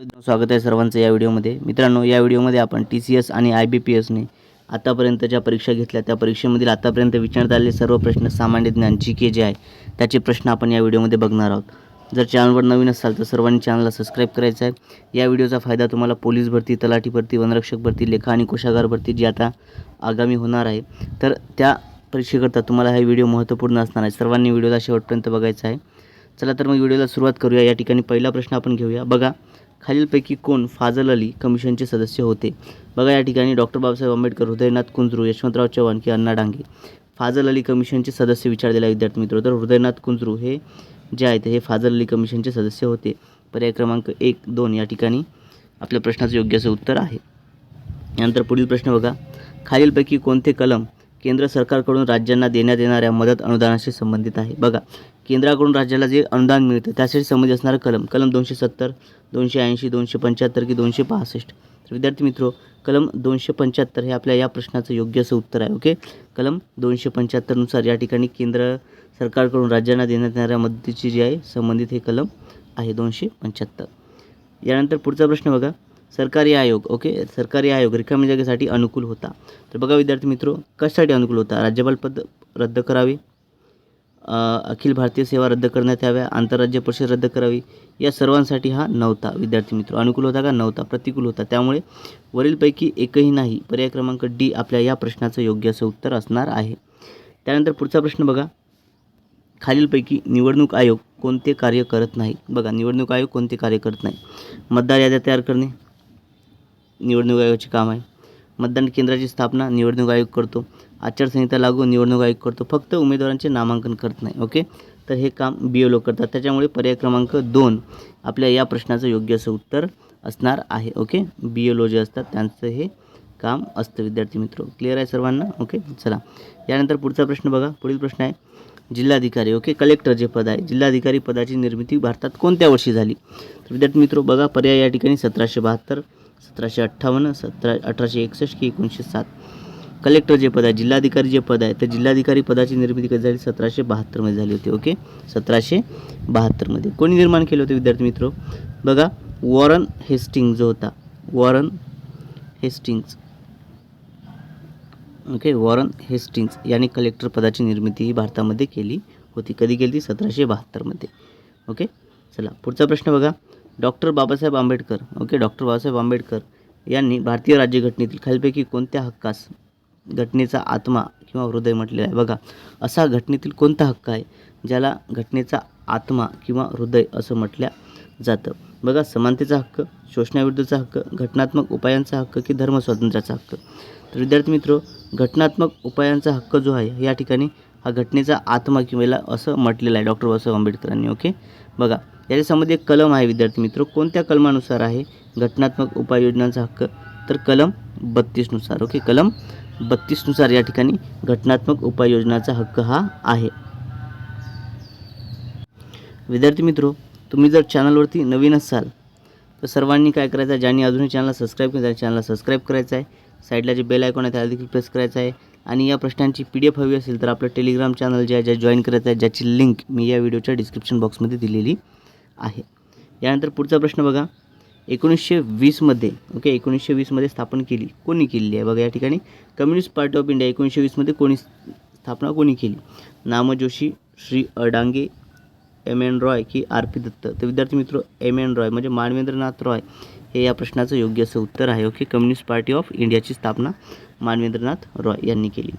स्वागत आहे सर्वांचं या व्हिडिओमध्ये. मित्रांनो या व्हिडिओमध्ये आपण टी सी एस आणि आय बी पी एसने आतापर्यंत ज्या परीक्षा घेतल्या. त्या परीक्षेमधील आतापर्यंत विचारण्यात आलेले सर्व प्रश्न सामान्य ज्ञान जी के जे आहे त्याचे प्रश्न आपण या व्हिडिओमध्ये बघणार आहोत. जर चॅनलवर नवीन असाल तर सर्वांनी चॅनलला सबस्क्राईब करायचं आहे. या व्हिडिओचा फायदा तुम्हाला पोलीस भरती तलाठी भरती वनरक्षक भरती लेखा आणि कोशागार भरती जी आता आगामी होणार आहे तर त्या परीक्षेकरता तुम्हाला हा व्हिडिओ महत्त्वपूर्ण असणार आहे. सर्वांनी व्हिडिओला शेवटपर्यंत बघायचा आहे. चला तर मग व्हिडिओला सुरुवात करूया. या ठिकाणी पहिला प्रश्न आपण घेऊया. बघा खालीलपैकी कोण फाजल अली कमिशनचे सदस्य होते? बघा या ठिकाणी डॉक्टर बाबासाहेब आंबेडकर हृदयनाथ कुंजरू यशवंतराव चव्हाण की अण्णा डांगे. फाजल अली कमिशनचे सदस्य विचारलेला विद्यार्थी मित्र तर हृदयनाथ कुंजरू हे जे आहेत हे फाजल अली कमिशनचे सदस्य होते. पर्याय क्रमांक एक दोन या ठिकाणी आपल्या प्रश्नाचं योग्य असं उत्तर आहे. यानंतर पुढील प्रश्न बघा. खालीलपैकी कोणते कलम केंद्र सरकारकडून राज्यांना देण्यात येणाऱ्या मदत अनुदानाशी संबंधित आहे. बघा केंद्राकडून राज्याला जे अनुदान मिळतं त्यासाठी संबंधित असणारं कलम कलम दोनशे सत्तर दोनशे ऐंशी दोनशे पंच्याहत्तर की दोनशे पासष्ट. तर विद्यार्थी मित्रो कलम दोनशे पंच्याहत्तर हे आपल्या या प्रश्नाचं योग्य असं उत्तर आहे ओके? कलम दोनशे पंच्याहत्तरनुसार या ठिकाणी केंद्र सरकारकडून राज्यांना देण्यात येणाऱ्या मदतीची जी आहे संबंधित हे कलम आहे दोनशे पंच्याहत्तर. यानंतर पुढचा प्रश्न बघा. सरकारी आयोग ओके सरकारी आयोग रिकामी जागेसाठी अनुकूल होता. तर बघा विद्यार्थी मित्रो कशासाठी अनुकूल होता? राज्यपाल पद रद्द करावे? अखिल भारतीय सेवा रद्द करण्यात याव्या? आंतरराज्य परिषद रद्द करावी? या सर्वांसाठी हा नव्हता विद्यार्थी मित्र. अनुकूल होता का? नव्हता. प्रतिकूल होता. त्यामुळे वरीलपैकी एकही नाही. पर्याय क्रमांक डी आपल्या या प्रश्नाचं योग्य असं उत्तर असणार आहे. त्यानंतर पुढचा प्रश्न बघा. खालीलपैकी निवडणूक आयोग कोणते कार्य करत नाही? बघा निवडणूक आयोग कोणते कार्य करत नाही? मतदार याद्या तयार करणे. निवडणूक आयोगाचे काम आहे. मतदान केंद्राची स्थापना निवडणूक आयोग करतो. आचारसंहिता लागू निवडणूक आयोग करतो. फक्त उमेदवारांचे नामांकन करत नाही ओके? तर हे काम बी एल ओ करतात. त्याच्यामुळे पर्याय क्रमांक दोन आपल्या या प्रश्नाचं योग्य असं उत्तर असणार आहे ओके? बी एल ओ जे असतात त्यांचं हे काम असतं विद्यार्थी मित्र. क्लिअर आहे सर्वांना? ओके? चला. यानंतर पुढचा प्रश्न बघा. पुढील प्रश्न आहे. जिल्हाधिकारी ओके? कलेक्टर जे पद आहे जिल्हाधिकारी पदाची निर्मिती भारतात कोणत्या वर्षी झाली? तर विद्यार्थी मित्र बघा पर्याय या ठिकाणी सतराशे बहात्तर सतराशे अठ्ठावन्न सतरा अठराशे एकसष्ट की एकोणीसशे सात. कलेक्टर जे पद आहे जिल्हाधिकारी जे पद आहे तर जिल्हाधिकारी पदाची निर्मिती कधी झाली? सतराशे बहात्तरमध्ये झाली होती ओके? सतराशे बहात्तरमध्ये कोणी निर्माण केले होते विद्यार्थी मित्र? बघा वॉरन हेस्टिंग जो होता. Warren Hastings okay Warren Hastings यांनी कलेक्टर पदाची निर्मिती ही भारतामध्ये केली होती. कधी केली ती सतराशे बहात्तरमध्ये ओके? चला पुढचा प्रश्न बघा. Doctor Babasaheb Ambedkar okay? Doctor Babasaheb Ambedkar यांनी भारतीय राज्यघटनेतील खालीलपैकी कोणत्या हक्कास घटनेचा आत्मा किंवा हृदय म्हटलेला आहे? बघा असा घटनेतील कोणता हक्क आहे ज्याला घटनेचा आत्मा किंवा हृदय असं म्हटल्या जातं? बघा समानतेचा हक्क शोषणाविरुद्धचा हक्क घटनात्मक उपायांचा हक्क की धर्मस्वातंत्र्याचा हक्क? तर विद्यार्थी मित्र घटनात्मक उपायांचा हक्क जो आहे या ठिकाणी हा घटनेचा आत्मा किंवा असं म्हटलेलं आहे डॉक्टर बाबासाहेब आंबेडकरांनी ओके? बघा याच्यासंबंधी एक कलम आहे विद्यार्थी मित्र. कोणत्या कलमानुसार आहे घटनात्मक उपाययोजनांचा हक्क? तर कलम बत्तीसनुसार ओके? कलम बत्तीसनुसार या ठिकाणी घटनात्मक उपाययोजनाचा हक्क हा आहे. विद्यार्थी मित्रो तुम्ही जर चॅनलवरती नवीन असाल तर सर्वांनी काय करायचं आहे? ज्यांनी अजूनही चॅनलला सबस्क्राईब केलं चॅनलला सबस्क्राईब करायचं आहे. साईडला जे बेल आयकॉन आहे त्याला देखील प्रेस करायचं आहे. आणि या प्रश्नांची पी डी एफ हवी असेल तर आपलं टेलिग्राम चॅनल जे आहे ज्या जॉईन करायचं आहे ज्याची लिंक मी या व्हिडिओच्या डिस्क्रिप्शन बॉक्समध्ये दिलेली आहे. यानंतर पुढचा प्रश्न बघा. एकोणीसशे वीसमध्ये ओके एकोणीसशे वीसमध्ये स्थापन केली. कोणी केलेली आहे? बघा या ठिकाणी. कम्युनिस्ट पार्टी ऑफ इंडिया एकोणीसशे वीसमध्ये कोणी स्थापना कोणी केली? नामजोशी श्री अडांगे एम एन रॉय की आर पी दत्त. तर विद्यार्थी मित्र एम एन रॉय म्हणजे मानवेंद्रनाथ रॉय हे या प्रश्नाचं योग्य असं उत्तर आहे ओके. कम्युनिस्ट पार्टी ऑफ इंडियाची स्थापना मानवेंद्रनाथ रॉय यांनी केली.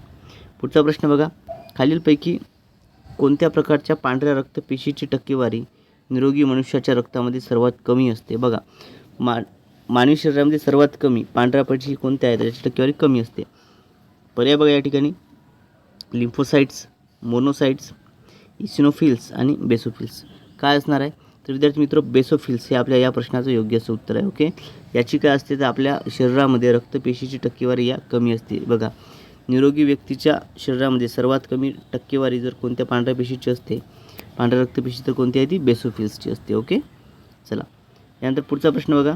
पुढचा प्रश्न बघा. खालीलपैकी कोणत्या प्रकारच्या पांढऱ्या रक्तपेशीची टक्केवारी निरोगी मनुष्याच्या रक्तामध्ये सर्वात कमी असते. बघा मा मानवी शरीरामध्ये सर्वात कमी पांढऱ्या पेशी कोणत्या आहेत त्याची टक्केवारी कमी असते. पर्याय बघा या ठिकाणी. लिम्फोसाइट्स मोनोसाइट्स इसिनोफिल्स आणि बेसोफिल्स. काय असणार आहे? तर विद्यार्थी मित्र बेसोफिल्स हे आपल्या या प्रश्नाचं योग्य असं उत्तर आहे ओके? याची काय असते? तर आपल्या शरीरामध्ये रक्तपेशीची टक्केवारी या कमी असते. बघा निरोगी व्यक्तीच्या शरीरामध्ये सर्वात कमी टक्केवारी जर कोणत्या पांढऱ्या पेशीची असते पांढऱ्या रक्तपेशी तर कोणती आहे ती? बेसोफिल्सची असते ओके? चला. यानंतर पुढचा प्रश्न बघा.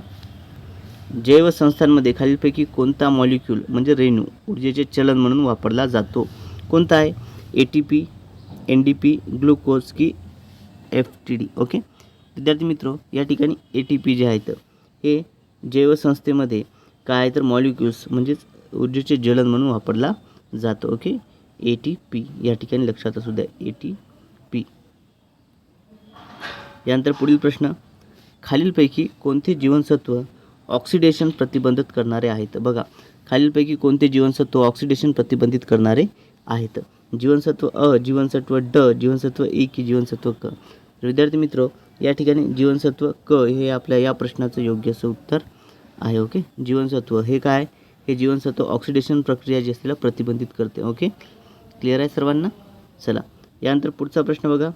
जैव संस्थांमध्ये खालीलपैकी कोणता मॉलिक्यूल म्हणजे रेणू ऊर्जेचे चलन म्हणून वापरला जातो? कोणता आहे? A T P N D P glucose की एफ टी डी ओके? विद्यार्थी मित्र या ठिकाणी ए टी पी जे आहेत हे जैवसंस्थेमध्ये काय तर मॉलिक्युल्स म्हणजेच ऊर्जेचे जलन म्हणून वापरला जातो ओके? ए टी पी या ठिकाणी लक्षात असू द्या. ए टी यानंतर पुढील प्रश्न. खालीलपैकी कोणते जीवनसत्व ऑक्सिडेशन प्रतिबंधित करणारे आहेत? बघा खालीलपैकी कोणते जीवनसत्व ऑक्सिडेशन प्रतिबंधित करणारे आहेत? जीवनसत्व अ जीवनसत्व ड जीवनसत्व ए की जीवनसत्व क. विद्यार्थी मित्र या ठिकाणी जीवनसत्व क हे आपल्या या प्रश्नाचं योग्य असं उत्तर आहे ओके? जीवनसत्व हे काय? हे जीवनसत्व ऑक्सिडेशन प्रक्रिया जी असते प्रतिबंधित करते ओके? क्लिअर आहे सर्वांना? चला. यानंतर पुढचा प्रश्न बघा.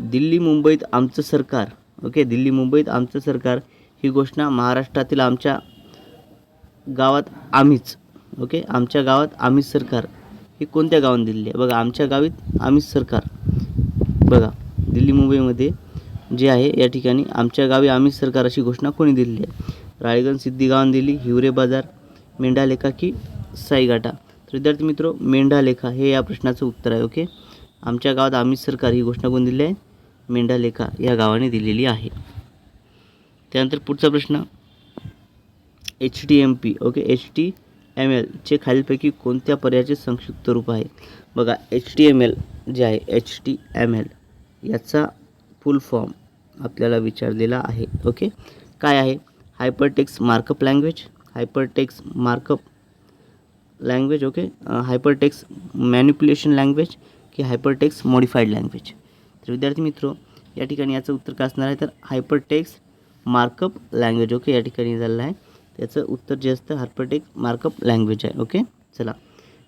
दिल्ली मुंबईत आमचं सरकार ओके? दिल्ली मुंबईत आमचं सरकार ही घोषणा महाराष्ट्रातील आमच्या गावात आम्हीच ओके? आमच्या गावात आम्हीच सरकार. ही कोणत्या गावात दिलेली आहे? बघा आमच्या गावीत आम्हीच सरकार. बघा दिल्ली मुंबईमध्ये जे आहे या ठिकाणी आमच्या गावी आम्हीच सरकार अशी घोषणा कोणी दिलेली आहे? रायगड सिद्धिगावान दिली हिवरे बाजार मेंढालेखा की साईगाटा तर विद्यार्थी मित्र मेंढालेखा हे या प्रश्नाचं उत्तर आहे ओके? आमच्या गावात आम्हीच सरकार ही घोषणा कोण दिली आहे? मेंढालेखा या गावाने दिलेली आहे. त्यानंतर पुढचा प्रश्न H T M P okay H T M एलचे खालीलपैकी कोणत्या पर्यायाचे संक्षिप्त रूप आहे? बघा H T M L J आहे एच टी एम एल याचा फुल फॉर्म आपल्याला विचारलेला आहे ओके काय आहे? Hypertext markup language hypertext markup language okay hypertext manipulation language की हायपरटेक्स मॉडिफाईड लँग्वेज तर विद्यार्थी मित्र या ठिकाणी याचं उत्तर काय असणार आहे? तर हायपरटेक्स मार्कअप लँग्वेज ओके या ठिकाणी झालेलं आहे. त्याचं उत्तर जे असतं हायपरटेक्स मार्कअप लँग्वेज आहे ओके चला.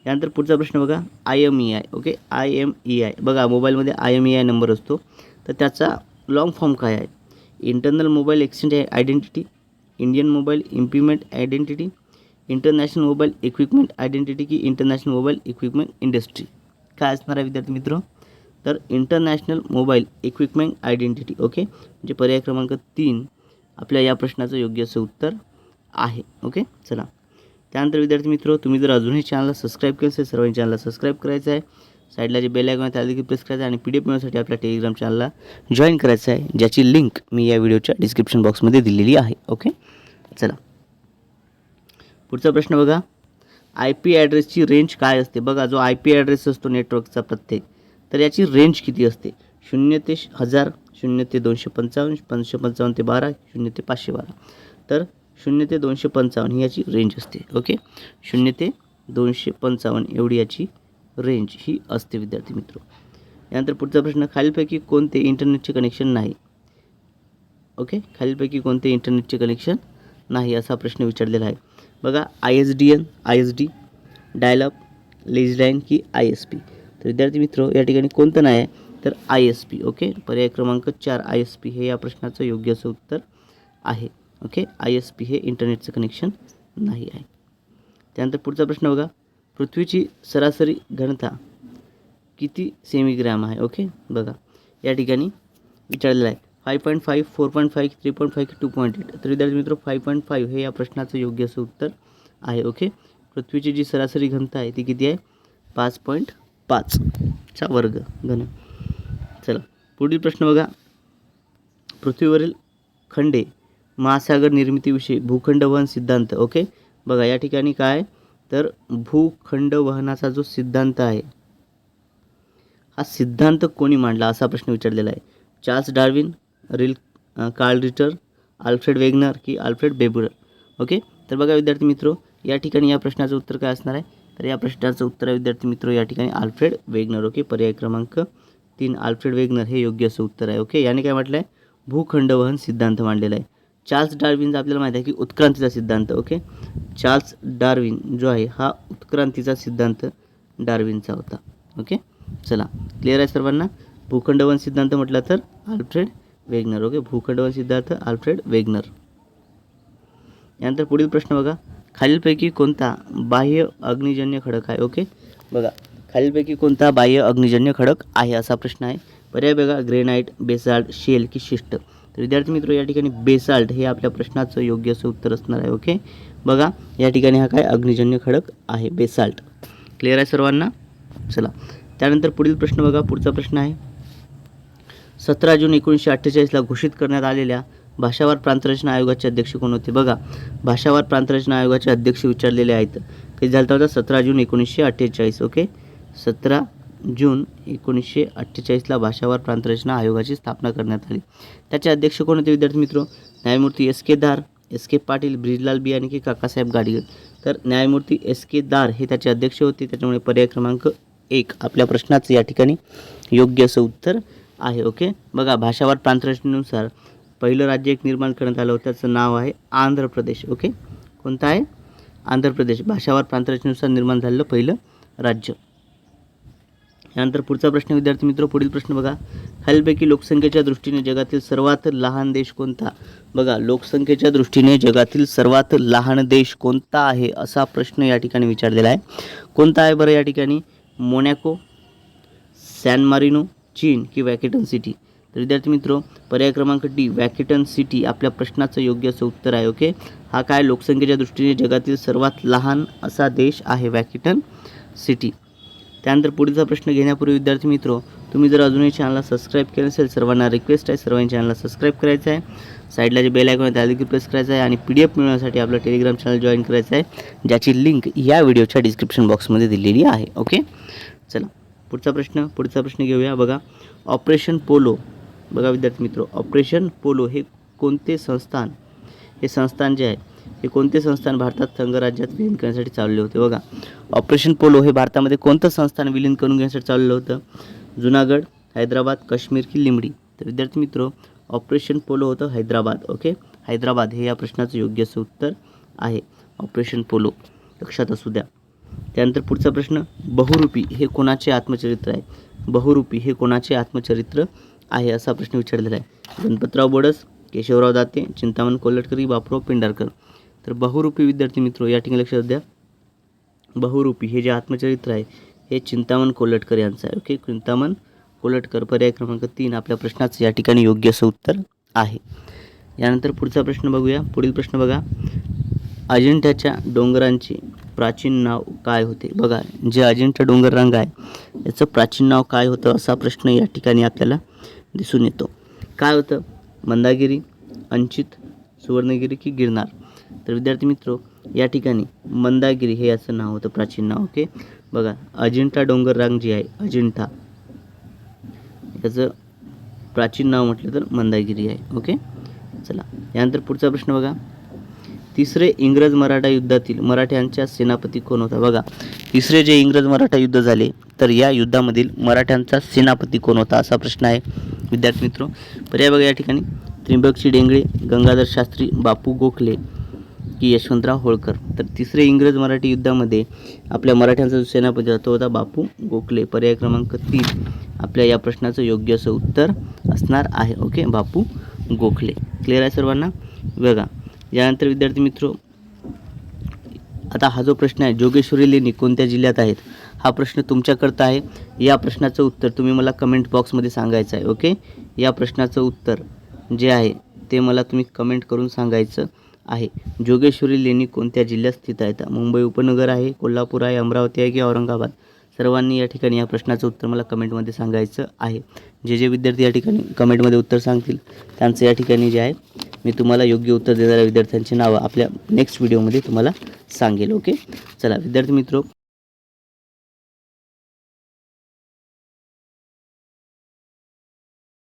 यानंतर पुढचा प्रश्न बघा. I M E I okay I M E I बघा मोबाईलमध्ये I M E I number असतो. तर त्याचा लाँग फॉर्म काय आहे? Internal mobile exchange identity Indian mobile implement identity international mobile equipment identity की इंटरनॅशनल मोबाईल इक्विपमेंट इंडस्ट्री काय असणार आहे विद्यार्थी मित्र? तर international mobile equipment identity okay? म्हणजे पर्याय क्रमांक तीन आपल्या या प्रश्नाचं योग्य असं उत्तर आहे ओके? चला. त्यानंतर विद्यार्थी मित्र तुम्ही जर अजूनही चॅनलला सबस्क्राईब केलं असेल सर्वांनी चॅनलला सबस्क्राईब करायचं आहे. साईडला जे बेल आयकॉन आहे त्याला देखील प्रेस करायचं आहे आणि पी डी एफ मिळवण्यासाठी आपल्या टेलिग्राम चॅनलला जॉईन करायचं आहे ज्याची लिंक मी या व्हिडिओच्या डिस्क्रिप्शन बॉक्समध्ये दिलेली आहे ओके? चला. पुढचा प्रश्न बघा. आय पी ॲड्रेसची रेंज काय असते? बघा जो आय पी ॲड्रेस असतो नेटवर्कचा प्रत्येक तर याची रेंज किती असते? शून्य ते श- हजार शून्य ते दोनशे पंचावन्न पाचशे पंचावन्न ते बारा शून्य ते पाचशे बारा. तर शून्य ते दोनशे पंचावन्न ही याची रेंज असते ओके शून्य ते दोनशे पंचावन्न एवढी याची रेंज ही असते विद्यार्थी मित्र. यानंतर पुढचा प्रश्न खालीलपैकी कोणते इंटरनेटचे कनेक्शन नाही? ओके खालीलपैकी कोणते इंटरनेटचे कनेक्शन नाही असा प्रश्न विचारलेला आहे. बघा I S D N I S D dial up leased line की आय एस पी तर विद्यार्थी मित्र या ठिकाणी कोणतं नाही आहे तर आय एस पी ओके पर्याय क्रमांक चार आय एस पी हे या प्रश्नाचं योग्य असं उत्तर आहे ओके आय एस पी हे इंटरनेटचं कनेक्शन नाही आहे. त्यानंतर पुढचा प्रश्न बघा. पृथ्वीची सरासरी घनता किती सेमीग्रॅम आहे ओके बघा. या ठिकाणी विचारलेलं आहे. Five point five four point five three point five two point eight तर विद्यार्थी मित्र फाय पॉईंट फाईव्ह हे या प्रश्नाचं योग्य असं उत्तर आहे ओके पृथ्वीची जी सरासरी घनता आहे ती किती आहे? पाच पॉईंट पाचचा वर्ग घन. चला पुढील प्रश्न बघा. पृथ्वीवरील खंडे महासागर निर्मितीविषयी भूखंड वहन सिद्धांत ओके? बघा या ठिकाणी काय? तर भूखंड वहनाचा जो सिद्धांत आहे हा सिद्धांत कोणी मांडला असा प्रश्न विचारलेला आहे. चार्ल्स डार्विन रिल कार्ल रिटर आल्फ्रेड वेगनर की आल्फ्रेड बेबुरर ओके? तर बघा विद्यार्थी मित्र या ठिकाणी या प्रश्नाचं उत्तर काय असणार आहे? तर या प्रश्नाचं उत्तर आहे विद्यार्थी मित्र या ठिकाणी आल्फ्रेड वेगनर ओके? पर्याय क्रमांक तीन आल्फ्रेड वेगनर हे योग्य असं उत्तर आहे ओके? याने काय म्हटलं आहे भूखंडवहन सिद्धांत मांडलेला आहे. चार्ल्स डार्विनचा आपल्याला माहिती आहे की उत्क्रांतीचा सिद्धांत ओके? चार्ल्स डार्विन जो आहे हा उत्क्रांतीचा सिद्धांत डार्विनचा होता ओके? चला क्लिअर आहे सर्वांना? भूखंडवन सिद्धांत म्हटला तर आल्फ्रेड वेगनर ओके? भूखंडवन सिद्धांत आल्फ्रेड वेगनर. यानंतर पुढील प्रश्न बघा. खालीलपैकी कोणता बाह्य अग्निजन्य खडक आहे? ओके बघा खालीलपैकी कोणता बाह्य अग्निजन्य खडक आहे असा प्रश्न आहे. पर्याय बघा ग्रेनाईट बेसाल्ट शेल की शिष्ट. तर विद्यार्थी मित्र या ठिकाणी बेसाल्ट हे आपल्या प्रश्नाचं योग्य असं उत्तर असणार आहे ओके बघा या ठिकाणी हा काय अग्निजन्य खडक आहे? बेसाल्ट. क्लिअर आहे सर्वांना? चला. त्यानंतर पुढील प्रश्न बघा पुढचा प्रश्न आहे. सतरा जून एकोणीसशे अठ्ठेचाळीसला घोषित करण्यात आलेल्या भाषावार प्रांतरचना आयोगाचे अध्यक्ष कोण होते? बघा भाषावार प्रांतरचना आयोगाचे अध्यक्ष विचारलेले आहेत. कधी झालं होता सतरा जून एकोणीसशे अठ्ठेचाळीस ओके? सतरा जून एकोणीसशे अठ्ठेचाळीसला भाषावार प्रांतरचना आयोगाची स्थापना करण्यात आली. त्याचे अध्यक्ष कोण होते विद्यार्थी मित्र? न्यायमूर्ती S K Dhar S K Patil Brijlal Biyani की काकासाहेब गाडगीळ तर न्यायमूर्ती एस के दार हे त्याचे अध्यक्ष होते. त्याच्यामुळे पर्याय क्रमांक एक आपल्या प्रश्नाचं या ठिकाणी योग्य असं उत्तर आहे ओके? बघा भाषावार प्रांतरचनेनुसार पहिलं राज्य एक निर्माण करण्यात आलं होतं त्याचं नाव आहे आंध्र प्रदेश ओके? कोणतं आहे? आंध्र प्रदेश. भाषावार प्रांतरचनेनुसार निर्माण झालेलं पहिलं राज्य. यानंतर पुढचा प्रश्न विद्यार्थी मित्र पुढील प्रश्न बघा. खालीलपैकी लोकसंख्येच्या दृष्टीने जगातील सर्वात लहान देश कोणता? बघा लोकसंख्येच्या दृष्टीने जगातील सर्वात लहान देश कोणता आहे असा प्रश्न या ठिकाणी विचारलेला आहे. कोणता आहे बरं या ठिकाणी? मोनॅको सॅन मारिनो चीन की वॅकेटन सिटी. तर विद्यार्थी मित्र पर्याय क्रमांक डी वॅकेटन सिटी आपल्या प्रश्नाचं योग्य असं उत्तर आहे ओके? हा काय लोकसंख्येच्या दृष्टीने जगातील सर्वात लहान असा देश आहे वॅकेटन सिटी. त्यानंतर पुढचा प्रश्न घेण्यापूर्वी विद्यार्थी मित्र तुम्ही जर अजूनही चॅनलला सबस्क्राईब केलं असेल सर्वांना रिक्वेस्ट आहे सर्वांनी चॅनलला सबस्क्राईब करायचं आहे. साईडला जे बेल आयकॉन आहे त्या देखील प्रेस करायचं आहे आणि पी डी एफ मिळवण्यासाठी आपलं टेलिग्राम चॅनल जॉईन करायचं आहे ज्याची लिंक या व्हिडिओच्या डिस्क्रिप्शन बॉक्समध्ये दिलेली आहे ओके? चला पुढचा प्रश्न पुढचा प्रश्न घेऊया. बघा ऑपरेशन पोलो बघा विद्यार्थी मित्र ऑपरेशन पोलो हे कोणते संस्थान? हे संस्थान जे आहे हे कोणते संस्थान भारतात संघराज्यात विलीन करण्यासाठी चालले होते? बघा ऑपरेशन पोलो हे भारतामध्ये कोणतं संस्थान विलीन करून घेण्यासाठी चाललं होतं? जुनागड हैदराबाद काश्मीर की लिंबडी? तर विद्यार्थी मित्र ऑपरेशन पोलो होतं हैदराबाद ओके? हैदराबाद हे या प्रश्नाचं योग्य असं उत्तर आहे. ऑपरेशन पोलो लक्षात असू द्या. त्यानंतर पुढचा प्रश्न बहुरूपी हे कोणाचे आत्मचरित्र आहे? बहुरूपी हे कोणाचे आत्मचरित्र आहे असा प्रश्न विचारलेला आहे. गणपतराव बोडस केशवराव दाते चिंतामण कोल्हटकरी बापराव पेंढारकर तर बहुरूपी विद्यार्थी मित्र या ठिकाणी लक्षात द्या. बहुरूपी हे जे आत्मचरित्र आहे हे चिंतामण कोल्हटकर यांचं आहे. ओके चिंतामण कोल्हटकर पर्याय क्रमांक तीन आपल्या प्रश्नाचं या ठिकाणी योग्य असं उत्तर आहे. यानंतर पुढचा प्रश्न बघूया. पुढील प्रश्न बघा. अजिंठ्याच्या डोंगरांचे प्राचीन नाव काय होते? बघा जे अजिंठा डोंगर रंग आहे याचं प्राचीन नाव काय होतं असा प्रश्न या ठिकाणी आपल्याला दिसून येतो. काय होतं? मंदागिरी अंचित सुवर्णगिरी की गिरनार. तर विद्यार्थी मित्र या ठिकाणी मंदागिरी हे याचं नाव होतं प्राचीन नाव ओके बघा अजिंठा डोंगर रांग जी आहे अजिंठा. याचं प्राचीन नाव म्हटलं तर मंदागिरी आहे ओके चला यानंतर पुढचा प्रश्न बघा. तिसरे इंग्रज मराठा युद्धातील मराठ्यांच्या सेनापती कोण होता? बघा तिसरे जे इंग्रज मराठा युद्ध झाले तर या युद्धामधील मराठ्यांचा सेनापती कोण होता? असा प्रश्न आहे. विद्यार्थी मित्र पर्याय बघा या ठिकाणी. त्रिंबकची डेंगळे गंगाधर शास्त्री बापू गोखले की यशवंतराव होळकर. तर तिसरे इंग्रज मराठी युद्धामध्ये आपल्या मराठ्यांचा जो सेनापती होता तो होता बापू गोखले. पर्याय क्रमांक तीन आपल्या या प्रश्नाचं योग्य असं उत्तर असणार आहे. ओके? बापू गोखले. क्लिअर आहे सर्वांना? बघा यानंतर विद्यार्थी मित्र आता हा जो प्रश्न आहे जोगेश्वरी लेणी कोणत्या जिल्ह्यात आहेत? हा प्रश्न तुमच्याकरता आहे. या प्रश्नाचं उत्तर तुम्ही मला कमेंट बॉक्समध्ये सांगायचं आहे ओके या प्रश्नाचं उत्तर जे आहे ते मला तुम्ही कमेंट करून सांगायचं आहे. जोगेश्वरी लेणी कोणत्या जिल्ह्यात स्थित आहेत? मुंबई उपनगर आहे कोल्हापूर आहे अमरावती आहे की औरंगाबाद? सर्वांनी या ठिकाणी या प्रश्नाचं उत्तर मला कमेंटमध्ये सांगायचं आहे. जे जे विद्यार्थी या ठिकाणी कमेंटमध्ये उत्तर सांगतील त्यांचं या ठिकाणी जे आहे मी तुम्हाला योग्य उत्तर देणाऱ्या विद्यार्थ्यांची नावं आपल्या नेक्स्ट व्हिडिओमध्ये तुम्हाला सांगेल ओके चला विद्यार्थी मित्रो